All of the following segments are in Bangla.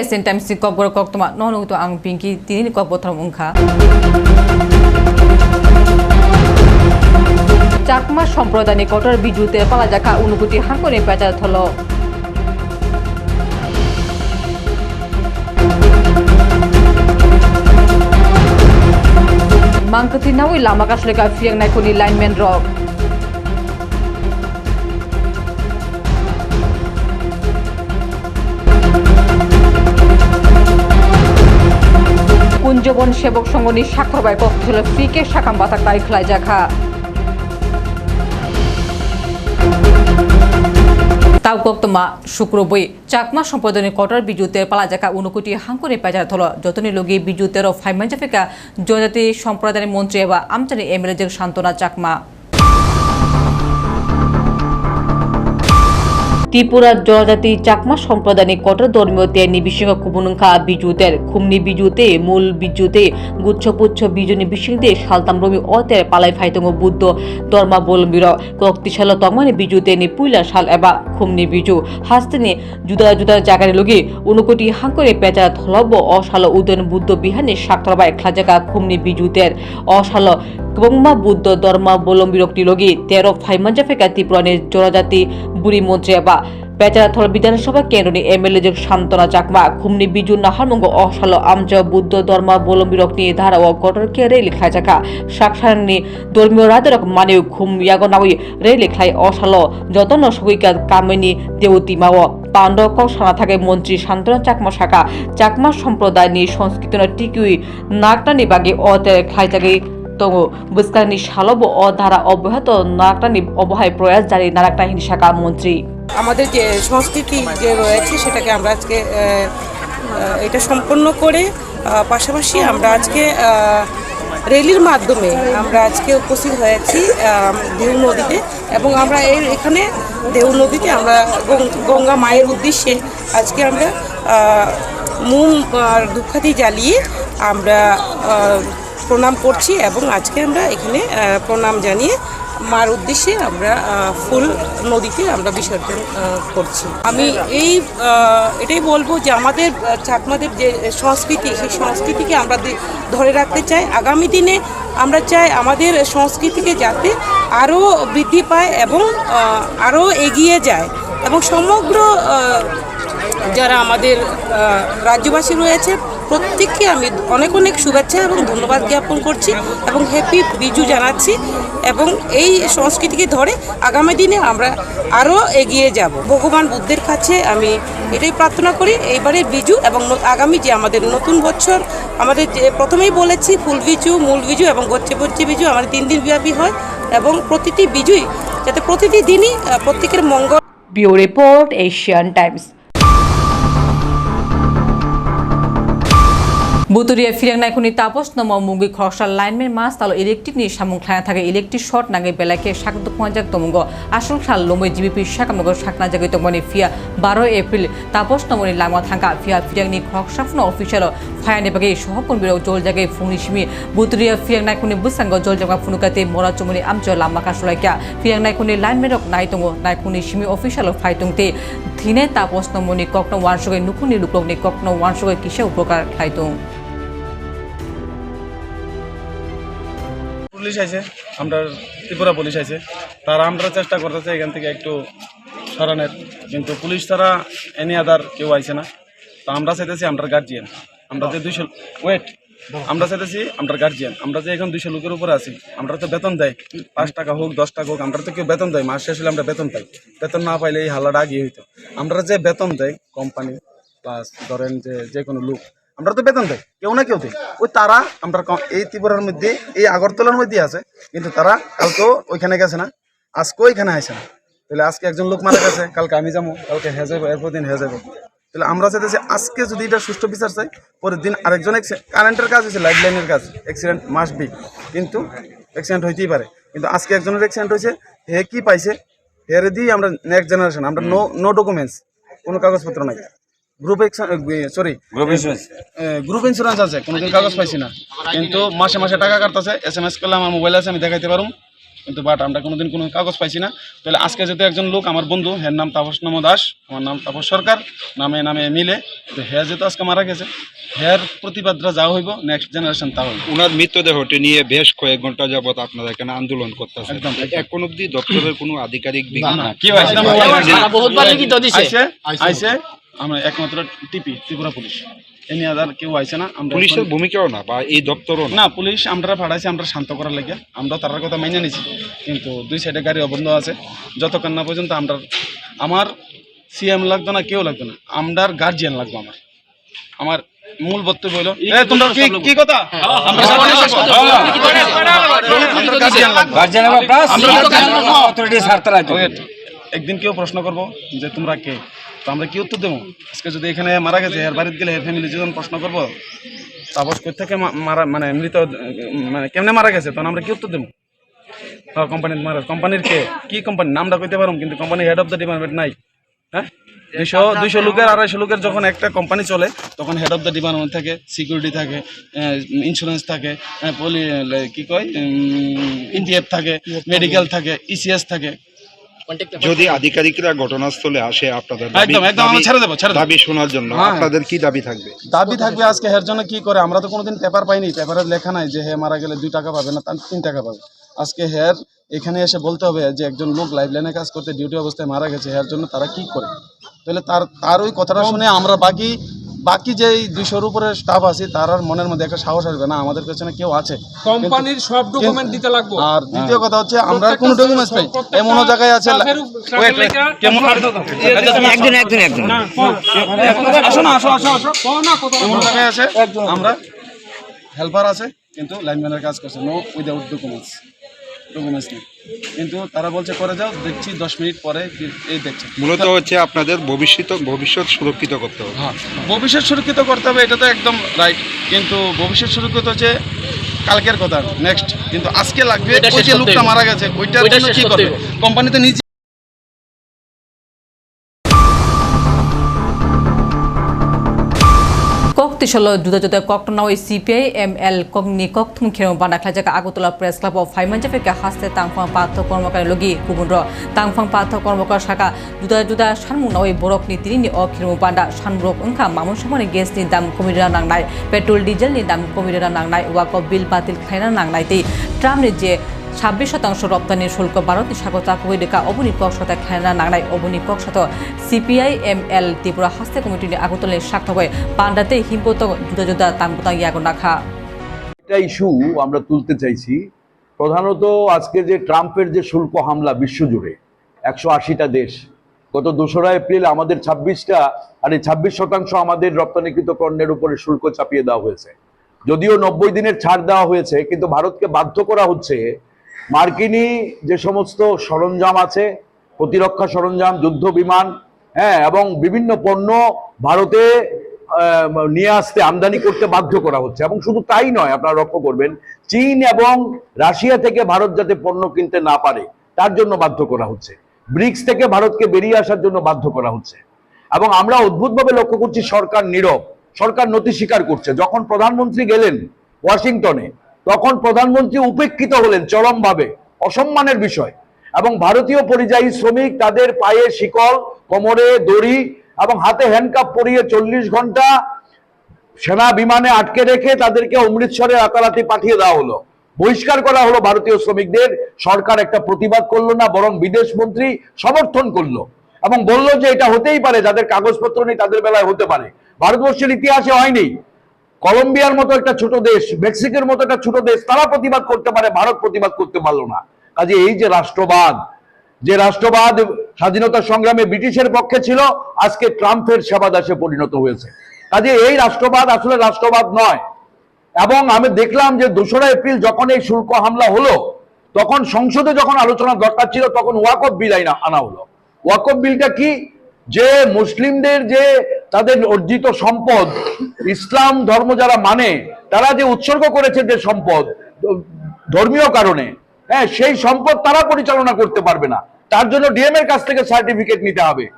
esen time si kok bor kok toma no no to ang pinki tini kok bothram ungkha Chakma সম্প্রদায় নিকটর বিজুতে পালা জাকা অনুকুটি হাঙ্কনে পেঁচা থল mangkati nawi lama kasleka fiang naikuni lineman rock সেবক সংগনি সাক্ষর বাই পক্ষ ছিল ফ্রিকে সাকাম বাতাক তাই খেলায় জাখা তাও কক্তমা শুক্রবই চাকমা সম্প্রদায়ের কটর বিদ্যুতের পালাজাকা উনকুটি হাঙ্কুরে পেজার থল। যতনি লগি বিদ্যুতের ফাইমাঞ্জাফিকা জনজাতি সম্প্রদায়ের মন্ত্রী এবার আমচানি এমএলএ সান্ত্বনা চাকমা। ত্রিপুরার জনজাতি চাকমা সম্প্রদায় ধর্মীয় তে নিবিসিংহ কুবুনুংখা বিজুতের খুমনি বিজুতে, মূল বিজুতে, গুচ্ছপুচ্ছ বিজনি সালতাম রমি অতের পালাই ফাইতং বুদ্ধ ধর্মাবলম্বীর। কক্তিশাল তংমানি বিজুতে নি পুইলা সাল এবা খুমনি বিজু। হাস্তেনি জুদা জুদা জাগারে লগি উনকোটি হাঙ্করে পেঁচা থলব অশাল উদয়ন বুদ্ধ বিহানে সাক্তরবাই খাজাকা খুমনি বিজুতের। অশাল কবংমা বুদ্ধ ধর্মাবলম্বী লগি তেরো ফাইমাঞ্জা ফেকা ত্রিপুরানের জনজাতি, বুড়ি মন্ত্রী এবা পেচারাথল বিধানসভা কেন্দ্রনি এমএলএ যোগ সান্তনা চাকমা, খুমনি, বিজু নাহারমঙ্গ অশাল, আমজ, বুদ্ধ ধর্মাবলম্বী রকনি ধারা ও গটর কে রে লিখা জাকা সাকসানি ধর্মীয় রাজরক মানে খুম, ইয়াগ নাওই রে লিখাই অশাল। যতন সগৈকা কামিনী দেবতী মাও। পাণ্ডব কক সানা থাকে মন্ত্রী সান্তনা চাকমা শাখা। চাকমা সম্প্রদায় নি সংস্কৃতি টিকুই নাকটানি বাগে অতে খাই খাইজাগে তঙ্গ বুস্কানি শালব ও ধারা অব্যাহত। নাকটানি অবহায় প্রয়াস জারি নারাকটাহিনী শাখা মন্ত্রী। আমাদের যে সংস্কৃতি যে রয়েছে সেটাকে আমরা আজকে এটা সম্পন্ন করে পাশাপাশি আমরা আজকে রেলির মাধ্যমে আমরা আজকে উপস্থিত হয়েছি দেউ নদীতে এবং আমরা এর এখানে দেউ নদীতে আমরা গঙ্গা মায়ের উদ্দেশ্যে আজকে আমরা মোম আর ধূপখাতি জ্বালিয়ে আমরা প্রণাম করছি এবং আজকে আমরা এখানে প্রণাম জানিয়ে মার উদ্দেশ্যে আমরা ফুল নদীতে আমরা বিসর্জন করছি। আমি এই এটাই বলব যে আমাদের চাকমাদের যে সংস্কৃতি, সেই সংস্কৃতিকে আমরা ধরে রাখতে চাই। আগামী দিনে আমরা চাই আমাদের সংস্কৃতিকে যাতে আরও বৃদ্ধি পায় এবং আরও এগিয়ে যায় এবং সমগ্র যারা আমাদের রাজ্যবাসী রয়েছে প্রত্যেককে আমি অনেক অনেক শুভেচ্ছা এবং ধন্যবাদ জ্ঞাপন করছি এবং হ্যাপি বিজু জানাচ্ছি এবং এই সংস্কৃতিকে ধরে আগামী দিনে আমরা আরও এগিয়ে যাব। ভগবান বুদ্ধের কাছে আমি এটাই প্রার্থনা করি এইবারে বিজু এবং আগামী যে আমাদের নতুন বছর, আমাদের যে প্রথমেই বলেছি, ফুল বিজু, মূল বিজু এবং গচ্চে বচ্চে বিজু আমাদের তিন দিন ব্যাপী হয় এবং প্রতিটি বিজুই যাতে প্রতিটি দিনই প্রত্যেকের মঙ্গল ব্যুরো রিপোর্ট, এশিয়ান টাইমস। বুতুরিয়া ফিরাং নাইকুনি তাপস নম মুঙ্গি খরসাল লাইনম্যান মাস তালো ইলেকট্রিক নি সামুং খায়া থাকে। ইলেকট্রিক শর্ট নাগে বেলাকে শাকদ পঞ্জাক তমুঙ্গ। আসল খাল লমই জিবিপি শাকামগ শাকনা জাগৈ তমনি ফিয়া বারো এপ্রিল। তাপস নমনি লাংমা থাকা ফিয়া ফিরাং নি খরসাফন অফিসিয়াল ফায়ানি বাগে সহকন বিরো জল জাগে ফুংনি সিমি। বুতুরিয়া ফিরাং নাইকুনি বুসাঙ্গ জল জাগা ফুনুকাতে মরা চমনি আমচ লাম্মা কাসলাইকা। ফিরাং নাইকুনি লাইনম্যান রক নাইতঙ্গ নাইকুনি সিমি অফিসিয়াল ফাইতংতে। থিনে তাপস নমনি ককন ওয়ানসগৈ নুকুনি লুকলকনি ককন ওয়ানসগৈ কিসে উপকার খাইতং। পুলিশ আছে আমরা ত্রিপুরা পুলিশ আছে তারা আমরা চেষ্টা করতেছে এখান থেকে একটু সরানোর, কিন্তু পুলিশ তারা এনি আদার কেউ আইছে না। তো আমরা চাইতেছি আমরা গার্জিয়ান আমরা যে দুইশো ওয়েট আমরা চাইতেছি আমরা গার্জিয়ান আমরা যে এখন দুইশো লোকের উপরে আছি, আমরা তো বেতন দেয় পাঁচ টাকা হোক, দশ টাকা হোক, আমরা তো কেউ বেতন দেয় মাস শেষ হলে আমরা বেতন পাই। বেতন না পাইলে এই হাল্লাটা আগে হইতো। আমরা যে বেতন দেয় কোম্পানি প্লাস ধরেন যে যে কোনো লোক আমরা তো বেতন দেয় কেউ না কেউ দেয় ওই তারা, আমরা এই ত্রিপুরার মধ্যে, এই আগরতলার মধ্যে আছে, কিন্তু তারা কালকেও ওইখানে গেছে না আজকেও এখানে আসে না। তাহলে আজকে একজন লোক মারা গেছে, কালকে আমি যাব, কালকে হয়ে যাব এরপর দিন হয়ে যাব তাহলে আমরা চাইতেছি আজকে যদি এটা সুষ্ঠু বিচার চাই, পরের দিন আরেকজন কারেন্টের কাজ হয়েছে লাইফ লাইনের কাজ অ্যাক্সিডেন্ট মাস্ট বি কিন্তু অ্যাক্সিডেন্ট হইতেই পারে। কিন্তু আজকে একজনের অ্যাক্সিডেন্ট হয়েছে, হে কি পাইছে, হেরে দিয়ে আমরা নেক্সট জেনারেশন আমরা নো নো ডকুমেন্টস কোনো কাগজপত্র নাই। গ্রুপ সরি গ্রুপ ইন্স্যুরেন্স আছে কোনোদিন কাগজ পাইছি না। কিন্তু মাসে মাসে টাকা কাটতেছে এস এম এস করলে আমার মোবাইল আছে আমি দেখাইতে পারুম। কিন্তু বাট আমরা কোনোদিন কোনো কাগজ পাইছি না। তাহলে আজকে যদি একজন লোক আমার বন্ধু হের নাম তাপস নম দাস আমার নাম তাপস সরকার নামে নামে মিলে। তো হ্যাঁ যেহেতু আজকে মারা গেছে হ্যার প্রতিবাদরা যা হইব নেক্সট জেনারেশন তা হইব। ওনার মৃতদেহটি নিয়ে বেশ কয়েক ঘণ্টা যাবত আপনারা এখানে আন্দোলন করতেছেন। একদম। এখন অব্দি দপ্তরের কোনো আধিকারিক বিজ্ঞান কেউ আসে না আইসে। আমরা একমাত্র টিপি ত্রিপুরা পুলিশ। এমনি আদার কেউ আইসে না আমরা পুলিশের ভূমিকাও না বা এই দপ্তরও না? পুলিশ আমরা ভাড়াইছি আমরা শান্ত করার লাগে। আমরা তার কথা মাইনে নিছি কিন্তু দুই সাইডে গাড়ি অবন্ধ আছে। যতক্ষণ না পর্যন্ত আমরা আমার সিএম লাগতো না কেউ লাগতো না। আমরার গার্জিয়ান লাগতো আমার। আমার মূল বক্তব্য হলো তোমরা কি কি কথা? আমরা গার্জিয়ান লাগবো। Wait, একদিন কেউ প্রশ্ন করব যে তোমরা কে? তো আমরা কি উত্তর দেবো? আজকে যদি এখানে মারা গেছে এর বাড়িতে গেলে ফ্যামিলি যখন প্রশ্ন করব। তাপস কই থেকে মারা মানে মৃত মানে কেমনে মারা গেছে? তখন আমরা কি উত্তর দেবো? হ্যাঁ কোম্পানির মারা কোম্পানির কে? কি কোম্পানি নামটা কইতে পারুম কিন্তু company head of the department নাই। হ্যাঁ? দুইশো দুইশো লোকের আড়াইশো লোকের যখন একটা কোম্পানি চলে তখন হেড অফ দ্য ডিপার্টমেন্ট থাকে সিকিউরিটি থাকে ইন্স্যুরেন্স থাকে পলি কি কয়? ইন্ডিএফ থাকে মেডিকেল থাকে। ইসিএস থাকে। যদি আধিকারিকরা ঘটনাস্থলে আসে আপনাদের দাবি- একদম, একদম, আমরা ছেড়ে দেবো, ছেড়ে দেবো। দাবি শোনার জন্য হ্যাঁ। আপনাদের কি দাবি থাকবে? দাবি থাকবে আজকে হের জন্য কি করে? আমরা তো কোনোদিন পেপার পাইনি। পেপারে লেখা নাই যে হে মারা গেলে দুই টাকা পাবে না তার তিন টাকা পাবে। আজকে হের এখানে এসে বলতে হবে যে একজন লোক লাইফ লাইনে কাজ করতে ডিউটি অবস্থায় মারা গেছে হের জন্য তারা কি করে? তাহলে তার তার ওই কথাটা শুনে আমরা বাকি বাকি যে দুইশোর উপরে স্টাফ আছে তার আর মনের মধ্যে একটা সাহস আসবে না আমাদের পেছনে কেউ আছে। কোম্পানির সব ডকুমেন্ট দিতে লাগবে। আর দ্বিতীয় কথা হচ্ছে আমরা কোনো ডকুমেন্টস নেই। এমনও জায়গায় আছে Wait, wait, একজন একজন একজন আসো না আসো আসো আসো। না এমন জায়গায় আছে আমরা হেল্পার আছে কিন্তু লাইনম্যানের কাজ করছে নো উইদাউট ডকুমেন্টস ডকুমেন্টস নেই কিন্তু তারা বলছে করে যাও দেখছি দশ মিনিট পরে এই দেখছে। মূলত হচ্ছে আপনাদের ভবিষ্যৎ ভবিষ্যৎ সুরক্ষিত করতে হবে। হ্যাঁ ভবিষ্যৎ সুরক্ষিত করতে হবে এটা তো একদম রাইট কিন্তু ভবিষ্যৎ সুরক্ষিত হচ্ছে কালকের কথা নেক্সট কিন্তু আজকে লাগবে ওই যে লোকটা মারা গেছে ওইটার ওইটা জন্য কি করবে। কোম্পানি তো নিজে Juda koktona oi CPI ML kogni koktum khero bana khlajaka Agotala Press Club of Faimanja feka haste tangfang patho কর্মকার লগি কুবুন্দ্র tangfang patho কর্মকার শাখা sanmungna oi borok ni tini ni o khero banda sanbrok ongkha mamun samone gas ni dam komira nangnai petrol diesel ni dam komira nangnai wako bill batil khaina ছাব্বিশ শতাংশ রপ্তানি শুল্ক ভারতনি স্বাগত কুইডেকা অবনি কক্সতা খায়না নাংনাই অবনি সিপিআই এম এল ত্রিপুরা হাস্তে কমিটিনি আগতলে সাক্ষ্য পান্ডাতে হিমপত জুদা জুদা তামগুতা ইয়াগো নাখা ইস্যু আমরা তুলতে চাইছি। প্রধানত আজকে যে ট্রাম্পের যে শুল্ক হামলা বিশ্বজুড়ে, একশো আশিটা দেশ, গত দোসরা এপ্রিল আমাদের ছাব্বিশটা আর এই ছাব্বিশ শতাংশ আমাদের রপ্তানিকৃত পণ্যের উপরে শুল্ক চাপিয়ে দেওয়া হয়েছে। যদিও নব্বই দিনের ছাড় দেওয়া হয়েছে, কিন্তু ভারতকে বাধ্য করা হচ্ছে মার্কিনী যে সমস্ত সরঞ্জাম আছে, প্রতিরক্ষা সরঞ্জাম, যুদ্ধ বিমান হ্যাঁ এবং বিভিন্ন পণ্য ভারতে নিয়ে আসতে, আমদানি করতে বাধ্য করা হচ্ছে। এবং শুধু তাই নয়, আপনারা লক্ষ্য করবেন, চীন এবং রাশিয়া থেকে ভারত যাতে পণ্য কিনতে না পারে, তার জন্য বাধ্য করা হচ্ছে। ব্রিক্স থেকে ভারতকে বেরিয়ে আসার জন্য বাধ্য করা হচ্ছে। এবং আমরা অদ্ভুতভাবে লক্ষ্য করছি, সরকার নীরব, সরকার নথি স্বীকার করছে। যখন প্রধানমন্ত্রী গেলেন ওয়াশিংটনে তখন প্রধানমন্ত্রী উপেক্ষিত হলেন চরমভাবে, অসম্মানের বিষয়। এবং ভারতীয় পরিযায়ী শ্রমিক তাদের পায়ে শিকল, কোমরে দড়ি এবং হাতে হ্যান্ডকাপ পরিয়ে চল্লিশ ঘণ্টা সেনা বিমানে আটকে রেখে তাদেরকে অমৃতসরে রাতারাতি পাঠিয়ে দেওয়া হলো। বহিষ্কার করা হলো ভারতীয় শ্রমিকদের। সরকার একটা প্রতিবাদ করল না, বরং বিদেশ মন্ত্রী সমর্থন করল। এবং বলল যে এটা হতেই পারে, যাদের কাগজপত্র নেই তাদের বেলায় হতে পারে। ভারতবর্ষের ইতিহাসে হয়নি। কলম্বিয়ার মতো একটা ছোট দেশ, মেক্সিকোর মতো একটা ছোট দেশ, তারা প্রতিবাদ করতে পারে, ভারত প্রতিবাদ করতে পারল না। কাজে এই যে রাষ্ট্রবাদ যে রাষ্ট্রবাদ স্বাধীনতা সংগ্রামে ব্রিটিশের পক্ষে ছিল, আজকে ট্রাম্পের সেবাদাসে পরিণত হয়েছে। কাজে এই রাষ্ট্রবাদ আসলে রাষ্ট্রবাদ নয়। এবং আমি দেখলাম যে দোসরা এপ্রিল যখন এই শুল্ক হামলা হলো, তখন সংসদে যখন আলোচনা দরকার ছিল, তখন ওয়াকফ বিল আনা হলো। ওয়াকফ বিলটা কি? যে মুসলিমদের যে তাদের অর্জিত সম্পদ, ইসলাম ধর্ম যারা মানে তারা যে উৎসর্গ করেছে যে সম্পদ, ধর্মীয় কারণে হ্যাঁ সেই সম্পদ তারা পরিচালনা করতে পারবে না। তার জন্য ডিএম এর কাছ থেকে সার্টিফিকেট নিতে হবে।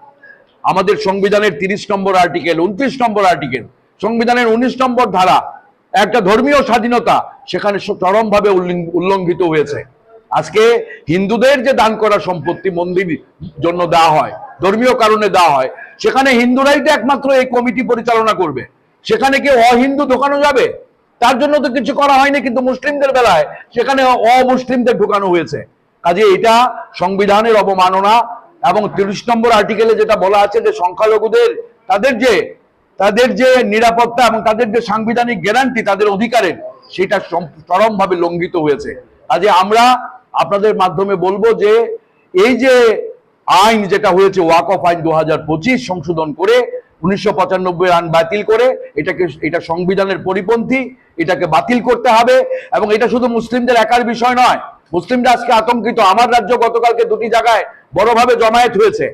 আমাদের সংবিধানের তিরিশ নম্বর আর্টিকেল, উনত্রিশ নম্বর আর্টিকেল, সংবিধানের উনিশ নম্বর ধারা, একটা ধর্মীয় স্বাধীনতা সেখানে চরমভাবে উল্লিং- উল্লঙ্ঘিত হয়েছে। আজকে হিন্দুদের যে দান করা সম্পত্তি মন্দির জন্য দেওয়া হয় ধর্মীয় কারণে দেওয়া হয়। সেখানে হিন্দুরাই তো একমাত্র এই কমিটি পরিচালনা করবে। সেখানে কি অহিন্দু ঢোকানো যাবে? তার জন্য তো কিছু করা হয়নি, কিন্তু মুসলিমদের বেলায় সেখানে অমুসলিমদের ঢোকানো হয়েছে। কাজে এটা সংবিধানের অবমাননা এবং তিরিশ নম্বর আর্টিকেলে যেটা বলা আছে যে সংখ্যালঘুদের, তাদের যে তাদের যে নিরাপত্তা এবং তাদের যে সাংবিধানিক গ্যারান্টি, তাদের অধিকারের, সেটা চরমভাবে লঙ্ঘিত হয়েছে। কাজে আমরা আপনাদের মাধ্যমে বলব যে, এই যে আইন যেটা হয়েছে, ওয়াক অফ আইন দু হাজার পঁচিশ সংশোধন করে, উনিশশো পঁচানব্বই আইন বাতিল করে, এটাকে, এটা সংবিধানের পরিপন্থী, এটাকে বাতিল করতে হবে। এবং এটা শুধু মুসলিমদের একার বিষয় নয়, মুসলিমরা আজকে আতঙ্কিত। আমার রাজ্য গতকালকে দুটি জায়গায় বড়ভাবে জমায়েত হয়েছে।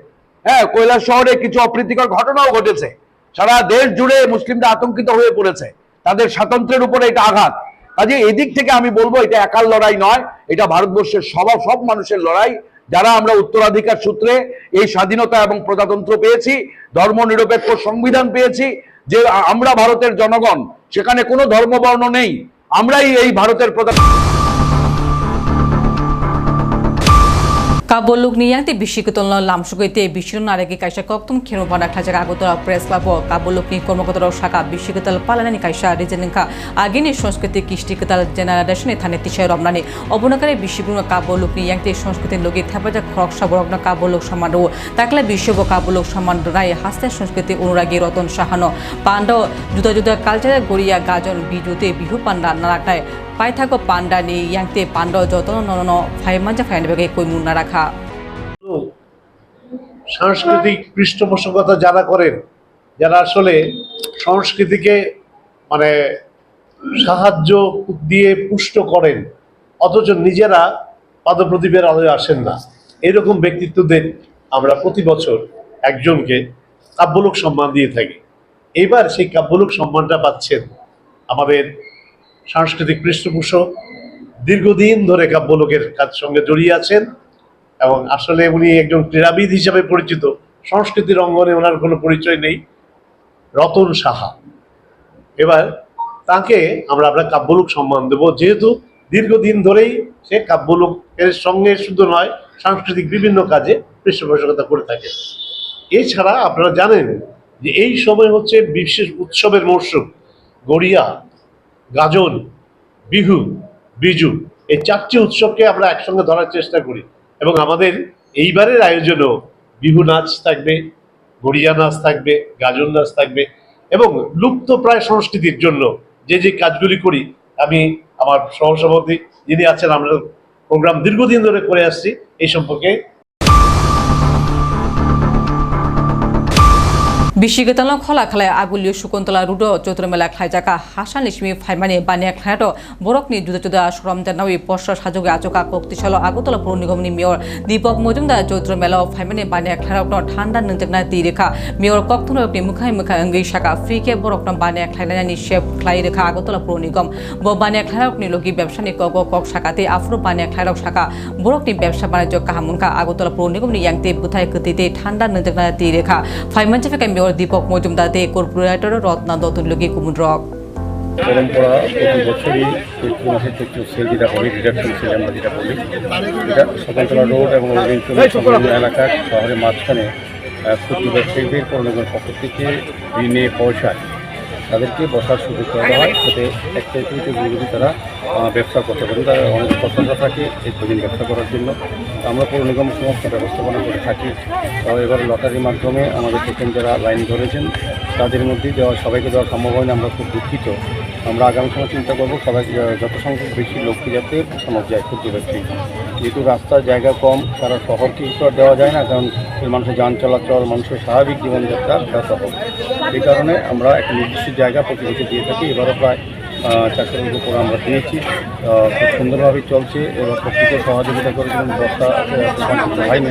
হ্যাঁ কৈলাস শহরে কিছু অপ্রীতিকর ঘটনাও ঘটেছে। সারা দেশ জুড়ে মুসলিমরা আতঙ্কিত হয়ে পড়েছে। তাদের স্বাতন্ত্র্যের উপরে এটা আঘাত। কাজে এদিক থেকে আমি বলব, এটা একার লড়াই নয়, এটা ভারতবর্ষের সব সব মানুষের লড়াই। যারা আমরা উত্তরাধিকার সূত্রে এই স্বাধীনতা এবং প্রজাতন্ত্র পেয়েছি, ধর্মনিরপেক্ষ সংবিধান পেয়েছি, যে আমরা ভারতের জনগণ, সেখানে কোনো ধর্মবর্ণ নেই, আমরাই এই ভারতের প্রধান Ite bisirun naregi kaisa koktum khero bana khaja agotara press club o kabuluk ni কর্মকর্তারা শাখা বিশ্ববিদ্যাল পালানানি কাইসা রিজেনিংকা আগিনি সংস্কৃতি কৃষ্টিকতাল জেনারেশনে থানে তিসাই রমনানি। অবনকারে বিশ্বগুণ কাবলুক নি yang ti সংস্কৃতি লগি থাপাজা খরক সাবরগ্ন কাবলুক সমান ও তাকলা বিশ্ব কাবলুক সমান রায় হাস্তে সংস্কৃতি অনুরাগী রতন সাহানো। পান্ডব জুদা জুদা কালচারের গড়িয়া গাজন বিজুতে বিহু পান্ডা নারাকটায় পাই থাকো পান্ডা নি ইয়াংতে পান্ডব যতন নন ফাইমাঞ্জা ফাইনবেগে কই মুন্না রাখা সাংস্কৃতিক পৃষ্ঠপোষকতা যারা করেন, যারা আসলে সংস্কৃতিকে মানে সাহায্য দিয়ে পুষ্ট করেন, অথচ নিজেরা পাদপ্রদীপের আলোয় আসেন না। এরকম ব্যক্তিত্বদের আমরা প্রতি বছর একজনকে কাব্যলোক সম্মান দিয়ে থাকি। এবার সেই কাব্যলোক সম্মানটা পাচ্ছেন আমাদের সাংস্কৃতিক পৃষ্ঠপোষক দীর্ঘদিন ধরে কাব্যলোকের কাজ সঙ্গে জড়িয়ে আছেন এবং আসলে উনি একজন ক্রীড়াবিদ হিসাবে পরিচিত। সংস্কৃতির অঙ্গনে ওনার কোনো পরিচয় নেই। রতন সাহা। এবার তাকে আমরা আমরা কাব্যলোক সম্মান দেব। যেহেতু দীর্ঘদিন ধরেই সে কাব্যলোকের সঙ্গে শুধু নয়, সাংস্কৃতিক বিভিন্ন কাজে পৃষ্ঠপোষকতা করে থাকে। এছাড়া আপনারা জানেন যে এই সময় হচ্ছে বিশেষ উৎসবের মরশুম, গড়িয়া। গাজন, বিহু, বিজু এই চারটি উৎসবকে আমরা একসঙ্গে ধরার চেষ্টা করি এবং আমাদের এইবারের আয়োজনও বিহু নাচ থাকবে, গড়িয়া নাচ থাকবে, গাজন নাচ থাকবে এবং লুপ্ত প্রায় সংস্কৃতির জন্য যে যে কাজগুলি করি, আমি আমার সহসভাপতি যিনি আছেন, আমরা প্রোগ্রাম দীর্ঘদিন ধরে করে আসছি, এই সম্পর্কে বিশিগতল খলা খালায় আগুলিও শকুন্তলা রুড, চৈত্রমেলা খাইজাকা হাসান লিসমি ফাইমানি বানিয়া খায়াট, বরকনি জুদা জুদা সরমজান নাওই পশ্চ সাজুগে আচকা কক্তিশাল আগরতলা পৌর নিগমনি মেয়র দীপক মজুমদার, চৈত্রমেলা ফাইমানি বানিয়া খায়াট ঠান্ডা নজনা তি রেখা মেয়র কক্তন মুখাই মুখা অঙ্গি শাখা, ফ্রিকে বরকন বানিয়া খাইলানি শেপ খাই রেখা আগরতলা পৌর নিগম। ব বানিয়া খায়াটনি লগি ব্যবসায়ী কক কক শাখাতে, আফ্রো বানিয়া খায়াট শাখা, বরকনি ব্যবসা বাণিজ্য কাহামুনকা আগরতলা পৌর নিগমনি ইয়াংতে বুথাই কতিতে ঠান্ডা নজনা তি রেখা ফাইমান ফেকা মেয়র দীপক মজুমদার, দে কর্পোরেটর রত্না দত্ত লোকে কুমুন রক। পরম্পরা, প্রতি বছরই চৈত্র মাসের চৈত্র সেল আমরা যেটা এটা রোড এবং এলাকা শহরের মাঝখানে ক্ষুদ্র ব্যবসায়ীদের পণ্যগুলোর পক্ষ থেকে ঋণে পয়সায় তাদেরকে বসার সুযোগ করা হয় যাতে একটা চাইতে যদি তারা ব্যবসা করতে পারেন, তারা অনেক পছন্দ থাকে এই প্রতিদিন ব্যবসা করার জন্য। আমরা পৌর নিগম সমস্ত ব্যবস্থাপনা করে থাকি। এবার লটারির মাধ্যমে আমাদের প্রথম যারা লাইন ধরেছেন, তাদের মধ্যে দেওয়া সবাইকে দেওয়া সম্ভব হয়নি। আমরা খুব দুঃখিত। আমরা আগামী সময় চিন্তা করব সবাই যত সংখ্যক বেশি লোককে যাতে সমাজ যায় ক্ষুদ্র ব্যক্তি যেহেতু রাস্তার জায়গা কম, তারা শহরকে তো দেওয়া যায় না, কারণ মানুষের যান চলাচল, মানুষের স্বাভাবিক জীবনযাত্রা ব্যাহত হোক এই কারণে আমরা একটা নির্দিষ্ট জায়গা প্রতি দিয়ে থাকি। এবারও প্রায় মতো করে আমরা দিয়েছি। খুব সুন্দরভাবে চলছে। এবার প্রত্যেকে সহযোগিতা করেছিলেন করতে হয়নি।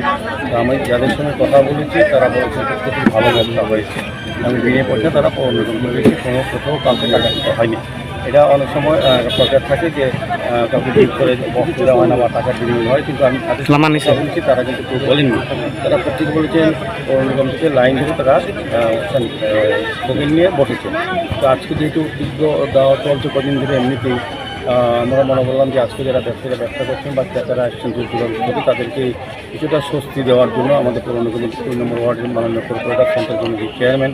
আমি যাদের সঙ্গে কথা বলেছি, তারা বলেছেন প্রত্যেকের ভালো ব্যবসা হয়েছে আমি বিনিয়োগ পয়সা তারা করেছি কোনো কোথাও টাকা হয়নি। এটা অনেক সময় প্রচার থাকে যে কাউকে ঠিক করে বক্স দেওয়া হয় না বা টাকার বিনিময় হয় কিন্তু আমি তাদের বলেছি তারা কিন্তু কেউ বলেননি। তারা প্রত্যেকে বলেছেন পৌর নিগম থেকে লাইন ধরে তারা টোকেন নিয়ে বসেছে। তো আজকে যেহেতু তীব্র দেওয়া চলছে কদিন ধরে এমনিতেই আমরা মনে করলাম যে আজকে যারা ব্যবসায়ীরা ব্যবসা করছেন বা ক্রেতারা আসছেন দূর দূরান্ত থেকে তাদেরকে কিছুটা স্বস্তি দেওয়ার জন্য আমাদের পুরনো দুই নম্বর ওয়ার্ডের মাননীয় কর্পোরেটর কমিটির চেয়ারম্যান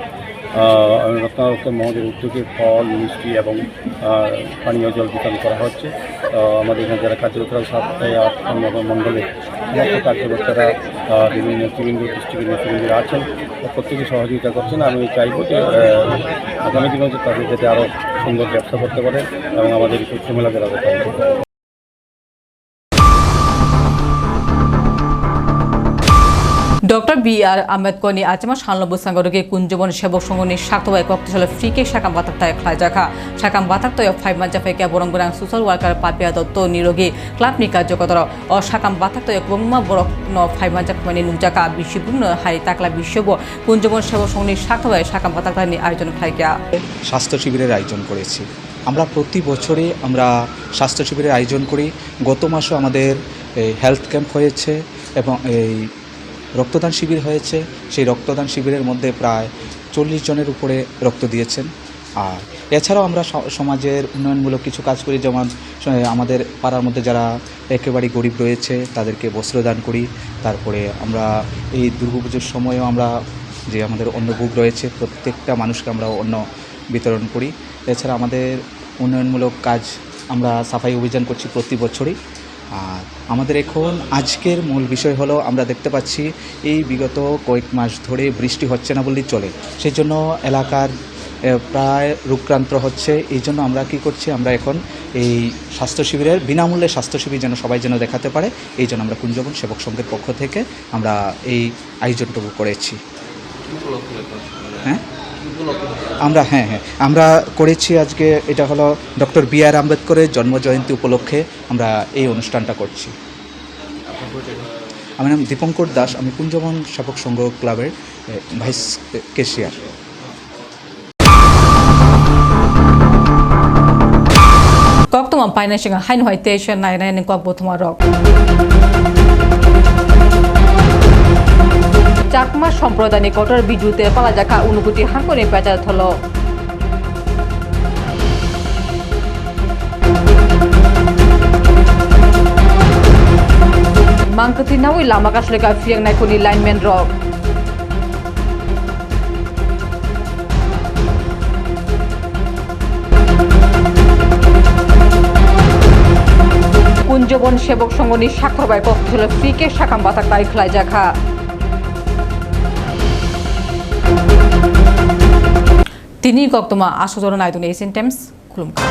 রত্নারত্ন মহোদয়ের উদ্যোগে ফল, মিষ্টি এবং পানীয় জল বিতরণ করা হচ্ছে। আমাদের এখানে যারা কার্যকর্তা সপ্তাহে মণ্ডলে সমস্ত কার্যকর্তারা বিভিন্ন নেতৃবৃন্দ ডিস্ট্রিক্টের নেতৃবৃন্দরা আছেন। প্রত্যেকে সহযোগিতা করছেন। আমি চাইব যে আগামী দিনেও যে তাদের যাতে আরও সুন্দর ব্যবসা করতে পারে এবং আমাদের এই শস্য মেলাকে বি আর আম্বেদকর ni আচমা সানলব সাংগরকে কুঞ্জবন সেবক সংগনি সাক্তবাই কক্তশাল ফ্রিকে শাকাম বাতাক্তায় খাইজাখা শাকাম বাতাক্তয় ফাইভ মাঞ্জা ফাইকে বরংগরাং সোশ্যাল ওয়ার্কার পাপিয়া দত্ত নিরোগী ক্লাবনি কার্যকতর। ও শাকাম বাতাক্তয় কুমা বরক ন ফাইভ মাঞ্জা মানে নুংজাকা বিশ্ববুন হারি তাকলা বিশ্বব কুঞ্জবন সেবক সংগনি সাক্তবাই শাকাম বাতাক্তানি আয়োজন খাইকা স্বাস্থ্য শিবিরের আয়োজন করেছি। আমরা প্রতি বছরে আমরা স্বাস্থ্য শিবিরের আয়োজন করি। গত মাসও আমাদের হেলথ ক্যাম্প হয়েছে এবং এই রক্তদান শিবির হয়েছে। সেই রক্তদান শিবিরের মধ্যে প্রায় চল্লিশ জনের উপরে রক্ত দিয়েছেন। আর এছাড়াও আমরা সমাজের উন্নয়নমূলক কিছু কাজ করি, যেমন আমাদের পাড়ার মধ্যে যারা একেবারে গরিব রয়েছে, তাদেরকে বস্ত্রদান করি। তারপরে আমরা এই দুর্গাপুজোর সময়ও আমরা যে আমাদের অন্নভোগ রয়েছে, প্রত্যেকটা মানুষকে আমরা অন্ন বিতরণ করি। এছাড়া আমাদের উন্নয়নমূলক কাজ আমরা সাফাই অভিযান করছি প্রতি বছরই। আর আমাদের এখন আজকের মূল বিষয় হলো আমরা দেখতে পাচ্ছি এই বিগত কয়েক মাস ধরে বৃষ্টি হচ্ছে না বললেই চলে। সেই জন্য এলাকার প্রায় রূপক্রান্ত হচ্ছে। এই জন্য আমরা কি করছি আমরা এখন এই স্বাস্থ্য শিবিরের বিনামূল্যে স্বাস্থ্য শিবির যেন সবাই যেন দেখাতে পারে এই জন্য আমরা কুঞ্জবন সেবক সংঘের পক্ষ থেকে আমরা এই আয়োজনটুকু করেছি। হ্যাঁ? আমরা হ্যাঁ হ্যাঁ আমরা করেছি আজকে, এটা হলো ডক্টর বি আর আম্বেদকরের জন্মজয়ন্তী উপলক্ষে আমরা এই অনুষ্ঠানটা করছি। আমার নাম দীপঙ্কর দাস, আমি কুঞ্জবন সেবক সংঘ ক্লাবের ভাইস কেশিয়ার। কক্তমা পাইনাসিং হাইন হইতে নাই নাই কক বথমা রক। চাকমা সম্প্রদায় নিকটর বিজুতে পালাজাকা অনুভূতি হাঙ্কনে পেঁচা থল। nawi lama kasleka fiang nai kuni lineman rok Kunjaban সেবক সংগনি স্বাক্ষর বাই পক্ষ ছিল ফ্রিকে শাখাম বাতাক খেলায় জাখা। তিনি কক্তমা আশুতরণ আয়তন এশিয়ান টাইমস খুলুমকা